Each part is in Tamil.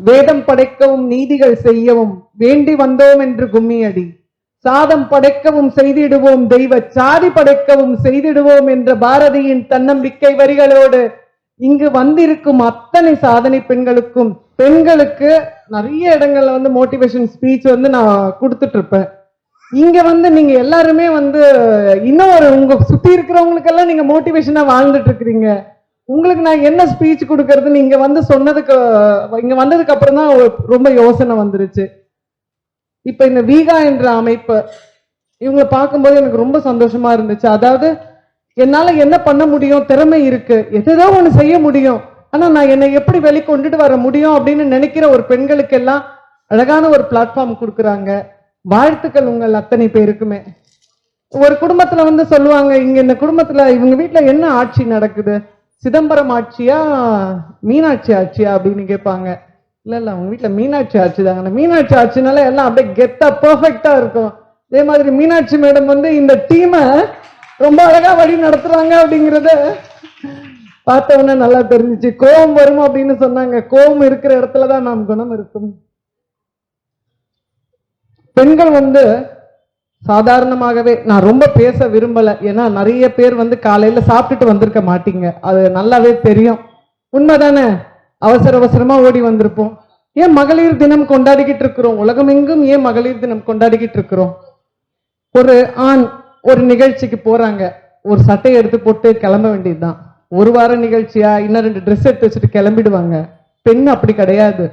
வேதம் படைக்கவும் நீதிகள் செய்யவும் வேண்டி வந்தோம் என்று கும்மியடி. சாதம் படைக்கவும் செய்திடுவோம் தெய்வ சாதி படைக்கவும் செய்திடுவோம் என்ற பாரதியின் தன்னம்பிக்கை வரிகளோடு இங்கு வந்திருக்கும் அத்தனை சாதனை பெண்களுக்கும் பெண்களுக்கு நிறைய இடங்கள்ல வந்து மோட்டிவேஷன் ஸ்பீச் வந்து நான் கொடுத்துட்டு இருப்பேன் இங்க வந்து நீங்க எல்லாருமே வந்து இன்னும் ஒரு உங்க சுத்தி இருக்கிறவங்களுக்கெல்லாம் நீங்க மோட்டிவேஷனா வாழ்ந்துட்டு இருக்கிறீங்க உங்களுக்கு நான் என்ன ஸ்பீச் கொடுக்கறதுன்னு இங்க வந்து சொன்னதுக்கு இங்க வந்ததுக்கு அப்புறம் தான் ஒரு- ரொம்ப யோசனை வந்துருச்சு. இப்ப இந்த வீகா என்ற அமைப்பு இவங்களை பார்க்கும்போது எனக்கு ரொம்ப சந்தோஷமா இருந்துச்சு. அதாவது என்னால என்ன பண்ண முடியும்? திறமை இருக்கு. எதுதோ ஒன்று செய்ய முடியும். ஆனா நான் என்னை எப்படி வெளிக்கொண்டுட்டு வர முடியும் அப்படின்னு நினைக்கிற ஒரு பெண்களுக்கு எல்லாம் அழகான ஒரு பிளாட்ஃபார்ம் கொடுக்குறாங்க. வாழ்த்துக்கள் உங்கள் அத்தனை பேருக்குமே. ஒரு குடும்பத்துல வந்து சொல்லுவாங்க இங்க இந்த குடும்பத்துல இவங்க வீட்டில் என்ன ஆட்சி நடக்குது? சிதம்பரம் ஆட்சியா மீனாட்சி ஆட்சியா அப்படின்னு கேட்பாங்க. இல்ல இல்ல அவங்க வீட்ல மீனாட்சி ஆட்சி தாங்க. அந்த மீனாட்சி ஆட்சினால எல்லாம் அப்படியே கெத்தா பெர்ஃபெக்ட்டா இருக்கும். அதே மாதிரி மீனாட்சி மேடம் வந்து இந்த டீமை ரொம்ப அழகா வழி நடத்துறாங்க அப்படிங்கறத பார்த்தவொன்னே நல்லா தெரிஞ்சிச்சு. கோபம் வரும் அப்படின்னு சொன்னாங்க. கோபம் இருக்கிற இடத்துலதான் நாம் குணம் இருக்கும். பெண்கள் வந்து சாதாரணமாகவே நான் ரொம்ப பேச விரும்பல. ஏன்னா நிறைய பேர் வந்து காலையில சாப்பிட்டுட்டு வந்திருக்க மாட்டீங்க. அது நல்லாவே தெரியும். உண்மைதானே? அவசர அவசரமா ஓடி வந்திருப்போம். ஏன் மகளிர் தினம் கொண்டாடிக்கிட்டு இருக்கிறோம்? உலகமெங்கும் ஏன் மகளிர் தினம் கொண்டாடிக்கிட்டு இருக்கிறோம்? ஒரு ஆண் ஒரு நிகழ்ச்சிக்கு போறாங்க. ஒரு சட்டையை எடுத்து போட்டு கிளம்ப வேண்டியதுதான். ஒரு வார நிகழ்ச்சியா? இன்னும் ரெண்டு ட்ரெஸ் எடுத்து வச்சுட்டு கிளம்பிடுவாங்க. பெண் அப்படி கிடையாது.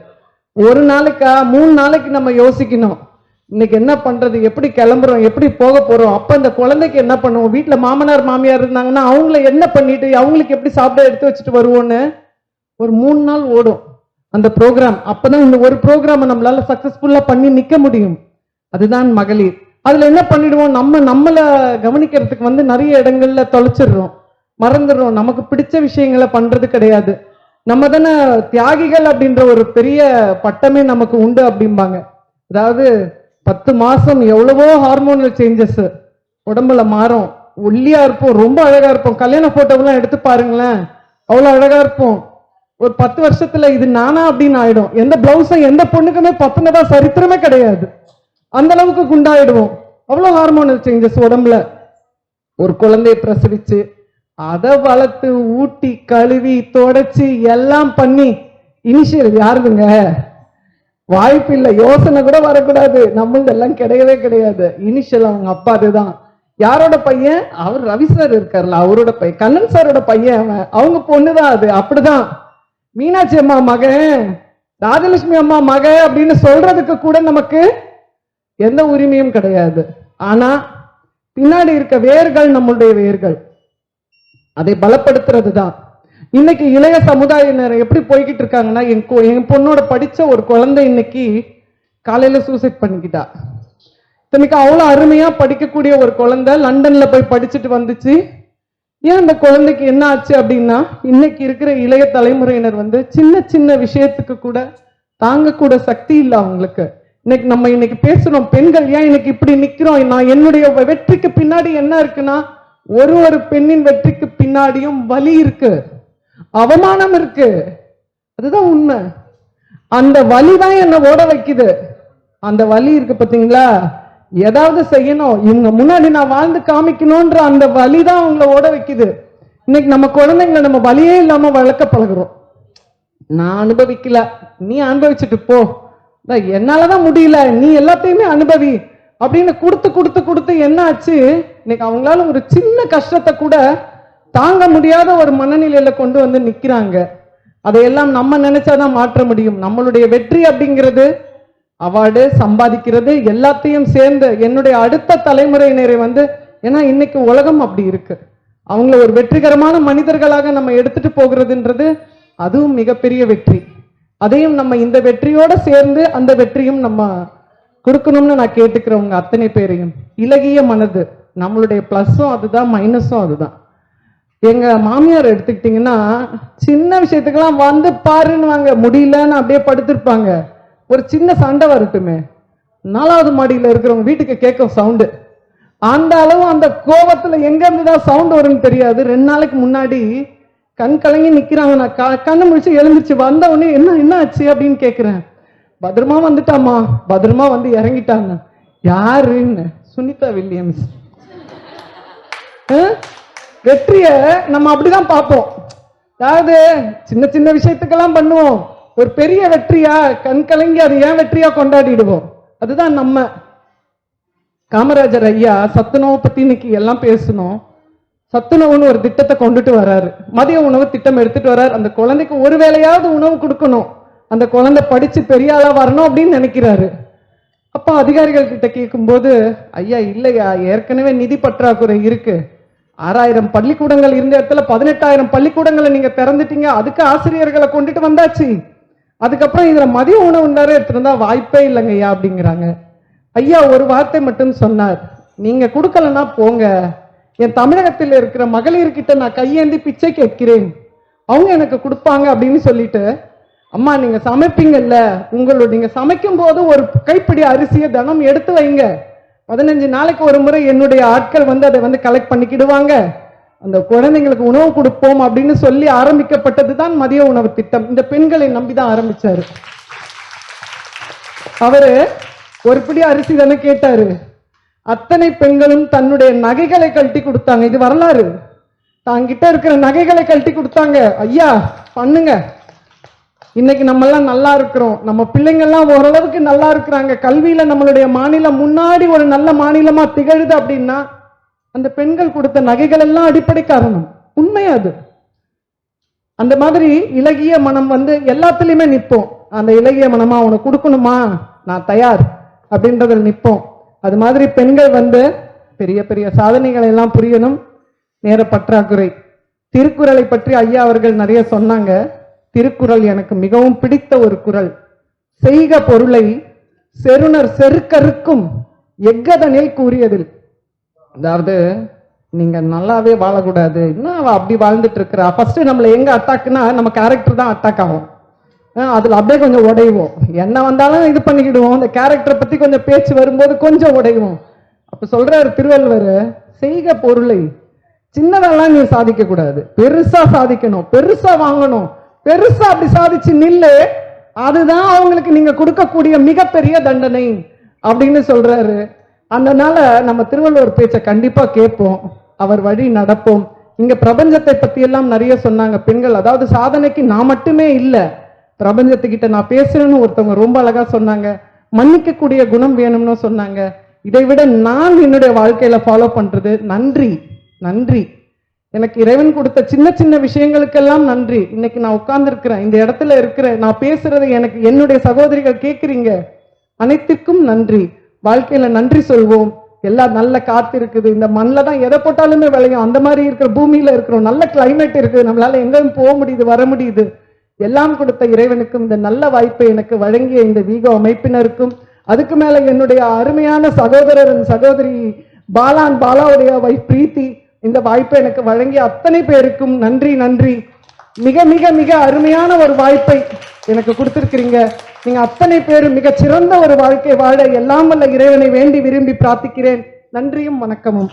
ஒரு நாளைக்கா மூணு நாளைக்கு நம்ம யோசிக்கணும். இன்னைக்கு என்ன பண்றது? எப்படி கிளம்புறோம்? எப்படி போக போறோம்? அப்ப இந்த குழந்தைக்கு என்ன பண்ணுவோம்? வீட்டில் மாமனார் மாமியார் இருந்தாங்கன்னா அவங்கள என்ன பண்ணிட்டு அவங்களுக்கு எப்படி சாப்பிட எடுத்து வச்சுட்டு வருவோன்னு ஒரு மூணு நாள் ஓடும். அந்த ப்ரோக்ராம் அப்பதான் இந்த ஒரு ப்ரோக்ராமை நம்மளால சக்சஸ்ஃபுல்லா பண்ணி நிக்க முடியும். அதுதான் மகளிர். அதுல என்ன பண்ணிடுவோம்? நம்ம நம்மள கவனிக்கிறதுக்கு வந்து நிறைய இடங்கள்ல தொலைச்சிடுறோம். மறந்துடுறோம். நமக்கு பிடிச்ச விஷயங்களை பண்றது கிடையாது. நம்ம தானே தியாகிகள் அப்படின்ற ஒரு பெரிய பட்டமே நமக்கு உண்டு அப்படிம்பாங்க. அதாவது பத்து மாசம் எவ்வளவோ ஹார்மோனல் சேஞ்சஸ் உடம்புல மாறும். ஒல்லியா இருப்போம். ரொம்ப அழகா இருப்போம். கல்யாண போட்டோவெல்லாம் எடுத்து பாருங்களேன். அவ்வளவு அழகா இருப்போம். ஒரு பத்து வருஷத்துல இது நானா அப்படின்னு ஆயிடும். எந்த பிளவுஸும் எந்த பொண்ணுக்குமே பத்தினதா சரித்திரமே கிடையாது. அந்த அளவுக்கு குண்டாயிடுவோம். அவ்வளவு ஹார்மோனல் சேஞ்சஸ் உடம்புல. ஒரு குழந்தையை பிரசவிச்சு அதை வளர்த்து ஊட்டி கழுவி தொடச்சி எல்லாம் பண்ணி இனிஷியல் யாருதுங்க வாய்ப்பு இல்லை யோசனை கூட வரக்கூடாது. நம்மளது எல்லாம் கிடையவே கிடையாது. இனிஷியல் அவங்க அப்பா அதுதான். யாரோட பையன்? அவர் ரவி சார் இருக்கார்ல அவரோட பையன். கண்ணன் சாரோட பையன் அவன். அவங்க பொண்ணுதான் அது. அப்படிதான். மீனாட்சி அம்மா மகன் ராஜலட்சுமி அம்மா மக அப்படின்னு சொல்றதுக்கு கூட நமக்கு எந்த உரிமையும் கிடையாது. ஆனா பின்னாடி இருக்க வேர்கள் நம்மளுடைய வேர்கள். அதை பலப்படுத்துறது தான் இன்னைக்கு இளைய சமுதாயினர் எப்படி போய்கிட்டு இருக்காங்கன்னா என் என் பொண்ணோட படிச்ச ஒரு குழந்தை இன்னைக்கு காலையில சூசைட் பண்ணிக்கிட்டா. இன்னைக்கு அவ்வளவு அருமையா படிக்கக்கூடிய ஒரு குழந்தை லண்டன்ல போய் படிச்சுட்டு வந்துச்சு. ஏன் அந்த குழந்தைக்கு என்ன ஆச்சு அப்படின்னா இன்னைக்கு இருக்கிற இளைய தலைமுறையினர் வந்து சின்ன சின்ன விஷயத்துக்கு கூட தாங்கக்கூட சக்தி இல்லை அவங்களுக்கு. இன்னைக்கு நம்ம இன்னைக்கு பேசுறோம் பெண்கள் ஏன் இன்னைக்கு இப்படி நிக்கிறோம்? நான் என்னுடைய வெற்றிக்கு பின்னாடி என்ன இருக்குன்னா ஒரு ஒரு பெண்ணின் வெற்றிக்கு பின்னாடியும் வலி இருக்கு. அவமானம் இருக்கு. அதுதான் உண்மை. அந்த வலி தான் என்ன ஓட வைக்குது. அந்த வலி இருக்கு பார்த்தீங்களா? ஏதாவது செய்யணும். இவங்க முன்னாடி நான் வாழ்ந்து காமிக்கணும்ன்ற அந்த வலி தான் அவங்கள ஓட வைக்குது. இன்னைக்கு நம்ம குழந்தைங்களை நம்ம வலியே இல்லாம வளர்க்க பழகுறோம். நான் அனுபவிக்கல. நீ அனுபவிச்சுட்டு போ. நான் என்னாலதான் முடியல. நீ எல்லாத்தையுமே அனுபவி அப்படின்னு கொடுத்து கொடுத்து கொடுத்து என்ன ஆச்சு இன்னைக்கு அவங்களால ஒரு சின்ன கஷ்டத்தை கூட தாங்க முடியாத ஒரு மனநிலையில கொண்டு வந்து நிக்கிறாங்க. அதையெல்லாம் நம்ம நினைச்சாதான் மாற்ற முடியும். நம்மளுடைய வெற்றி அப்படிங்கிறது அவார்டு சம்பாதிக்கிறது எல்லாத்தையும் சேர்ந்து என்னுடைய அடுத்த தலைமுறையினரை வந்து ஏன்னா இன்னைக்கு உலகம் அப்படி இருக்கு. அவங்கள ஒரு வெற்றிகரமான மனிதர்களாக நம்ம எடுத்துட்டு போகிறதுன்றது அதுவும் மிகப்பெரிய வெற்றி. அதையும் நம்ம இந்த வெற்றியோட சேர்ந்து அந்த வெற்றியும் நம்ம கொடுக்கணும்னு நான் கேட்டுக்கிறவங்க அத்தனை பேரையும். இலகிய மனது. நம்மளுடைய ப்ளஸ்ஸும் அதுதான் மைனஸும் அதுதான். எங்க மாமியார் எடுத்துக்கிட்டிங்கன்னா சின்ன விஷயத்துக்கெல்லாம் வந்து பாருன்னுவாங்க. முடியலன்னு அப்படியே படுத்திருப்பாங்க. ஒரு சின்ன சண்டை வரட்டுமே. நாலாவது மாடியில் இருக்கிறவங்க வீட்டுக்கு கேட்கும் சவுண்டு. அந்த அளவு அந்த கோபத்தில் எங்கேருந்து தான் சவுண்ட் வரும்னு தெரியாது. ரெண்டு நாளைக்கு முன்னாடி கண் கலங்கி நிற்கிறாங்க நான் க- கண்ணு முடிச்சு எழுந்துச்சு வந்த உடனே என்ன என்ன ஆச்சு? அப்படின்னு கேட்குறேன். பத்திரமா வந்துட்டாமா பத்திரமா வந்து இறங்கிட்டாங்க யாருன்னு? சுனிதா வில்லியம்ஸ். ஆ? வெற்றிய நம்ம அப்படிதான் பார்ப்போம். அதாவது சின்ன சின்ன விஷயத்துக்கெல்லாம் பண்ணுவோம். ஒரு பெரிய வெற்றியா கண் கலங்கி அது ஏன் வெற்றியா கொண்டாடிடுவோம்? அதுதான் நம்ம. காமராஜர் ஐயா சத்துணவு பத்தி இன்னைக்கு எல்லாம் பேசணும். சத்துணவுன்னு ஒரு திட்டத்தை கொண்டுட்டு வராரு. மதிய உணவு திட்டம் எடுத்துட்டு வராரு. அந்த குழந்தைக்கு ஒரு வேளையாவது உணவு கொடுக்கணும். அந்த குழந்தை படிச்சு பெரிய ஆளா வரணும் அப்படின்னு நினைக்கிறாரு. அப்போ அதிகாரிகள் கிட்ட கேட்கும்போது ஐயா இல்லையா? ஏற்கனவே நிதி பற்றாக்குறை இருக்கு. ஆறாயிரம் பள்ளிக்கூடங்கள் இருந்த இடத்துல பதினெட்டாயிரம் பள்ளிக்கூடங்களை நீங்க திறந்துட்டீங்க. அதுக்கு ஆசிரியர்களை கொண்டுட்டு வந்தாச்சு. அதுக்கப்புறம் இதுல மதிய உணவு நேரம் எடுத்துருந்தா வாய்ப்பே இல்லைங்க ஐயா அப்படிங்கிறாங்க. ஐயா ஒரு வார்த்தை மட்டும் சொன்னார். நீங்க கொடுக்கலன்னா போங்க. என் தமிழகத்தில் இருக்கிற மகளிர்கிட்ட நான் கையேந்தி பிச்சை கேட்கிறேன். அவங்க எனக்கு கொடுப்பாங்க அப்படின்னு சொல்லிட்டு அம்மா நீங்க சமைப்பீங்கல்ல. உங்களோட நீங்க சமைக்கும் போது ஒரு கைப்பிடி அரிசியை தினம் எடுத்து வைங்க. பதினஞ்சு நாளைக்கு ஒரு முறை என்னுடைய ஆட்கள் வந்து அதை வந்து கலெக்ட் பண்ணிக்கிடுவாங்க. அந்த குழந்தைங்களுக்கு உணவு கொடுப்போம் அப்படின்னு சொல்லி ஆரம்பிக்கப்பட்டது தான் மதிய உணவு திட்டம். இந்த பெண்களை நம்பி தான் ஆரம்பிச்சாரு. அவரு ஒரு பிடி அரிசி தானே கேட்டாரு. அத்தனை பெண்களும் தன்னுடைய நகைகளை கழட்டி கொடுத்தாங்க. இது வரலாறு. தாங்கிட்ட இருக்கிற நகைகளை கழட்டி கொடுத்தாங்க. ஐயா பண்ணுங்க. இன்னைக்கு நம்ம எல்லாம் நல்லா இருக்கிறோம். நம்ம பிள்ளைங்கள்லாம் ஓரளவுக்கு நல்லா இருக்கிறாங்க. கல்வியில நம்மளுடைய மாநிலம் முன்னாடி ஒரு நல்ல மாநிலமா திகழுது அப்படின்னா அந்த பெண்கள் கொடுத்த நகைகள் எல்லாம் அடிப்படை காரணம். உண்மை அது. அந்த மாதிரி இலகிய மனம் வந்து எல்லாத்துலயுமே நிற்போம். அந்த இலகிய மனமா உனக்கு கொடுக்கணுமா? நான் தயார் அப்படின்றதில் நிற்போம். அது மாதிரி பெண்கள் வந்து பெரிய பெரிய சாதனைகளை எல்லாம் புரியணும். நேர பற்றாக்குறை. திருக்குறளை பற்றி ஐயா அவர்கள் நிறைய சொன்னாங்க. திருக்குறள் எனக்கு மிகவும் பிடித்த ஒரு குறள். செய்க பொருளை செருணர் செருக்கருக்கும் எக்கதனில் கூறியதில். அதாவது நீங்க நல்லாவே வாழக்கூடாது. என்ன அவ அப்படி வாழ்ந்துட்டு இருக்கிறா ஃபர்ஸ்ட் நம்மள எங்க அட்டாக்னா நம்ம கேரக்டர் தான் அட்டாக் ஆகும். அதுல அப்படியே கொஞ்சம் உடைவோம். என்ன வந்தாலும் இது பண்ணிக்கிடுவோம். அந்த கேரக்டரை பத்தி கொஞ்சம் பேச்சு வரும்போது கொஞ்சம் உடைவோம். அப்ப சொல்றாரு திருவள்ளுவர் செய்க பொருளை. சின்னதெல்லாம் நீ சாதிக்க கூடாது பெருசா சாதிக்கணும். பெருசா வாங்கணும். பெருசா அப்படி சாதிச்சு நில்லு அதுதான் அவங்களுக்கு நீங்க கொடுக்கக்கூடிய மிகப்பெரிய தண்டனை அப்படின்னு சொல்றாரு. அதனால நம்ம திருவள்ளுவர் பேச்சை கண்டிப்பா கேட்போம். அவர் வழி நடப்போம். இங்க பிரபஞ்சத்தை பத்தி எல்லாம் நிறைய சொன்னாங்க பெண்கள். அதாவது சாதனைக்கு நான் மட்டுமே இல்லை பிரபஞ்சத்துக்கிட்ட நான் பேசுறேன்னு ஒருத்தவங்க ரொம்ப அழகா சொன்னாங்க. மன்னிக்கக்கூடிய குணம் வேணும்னு சொன்னாங்க. இதை விட நான் என்னுடைய வாழ்க்கையில ஃபாலோ பண்றது நன்றி நன்றி. எனக்கு இறைவன் கொடுத்த சின்ன சின்ன விஷயங்களுக்கெல்லாம் நன்றி. இன்னைக்கு நான் உட்கார்ந்துருக்கிறேன். இந்த இடத்துல இருக்கிறேன். நான் பேசுறதை எனக்கு என்னுடைய சகோதரிகள் கேட்குறீங்க அனைத்திற்கும் நன்றி. வாழ்க்கையில நன்றி சொல்வோம். எல்லாம் நல்ல காத்து இருக்குது. இந்த மண்ணில் தான் எதை போட்டாலுமே விளையும். அந்த மாதிரி இருக்கிற பூமியில இருக்கிறோம். நல்ல கிளைமேட் இருக்குது. நம்மளால எங்கேயும் போக முடியுது வர முடியுது. எல்லாம் கொடுத்த இறைவனுக்கும் இந்த நல்ல வாய்ப்பை எனக்கு வழங்கிய இந்த வீகோ அமைப்பினருக்கும் அதுக்கு மேல என்னுடைய அருமையான சகோதரர் சகோதரி பாலான் பாலாவுடைய வைஃப் பிரீத்தி இந்த வாய்ப்பை எனக்கு வழங்கிய அத்தனை பேருக்கும் நன்றி நன்றி. மிக மிக மிக அருமையான ஒரு வாய்ப்பை எனக்கு கொடுத்திருக்கிறீங்க. நீங்க அத்தனை பேரும் மிக சிறந்த ஒரு வாழ்க்கை வாழ எல்லாம் வல்ல இறைவனை வேண்டி விரும்பி பிரார்த்திக்கிறேன். நன்றியும் வணக்கமும்.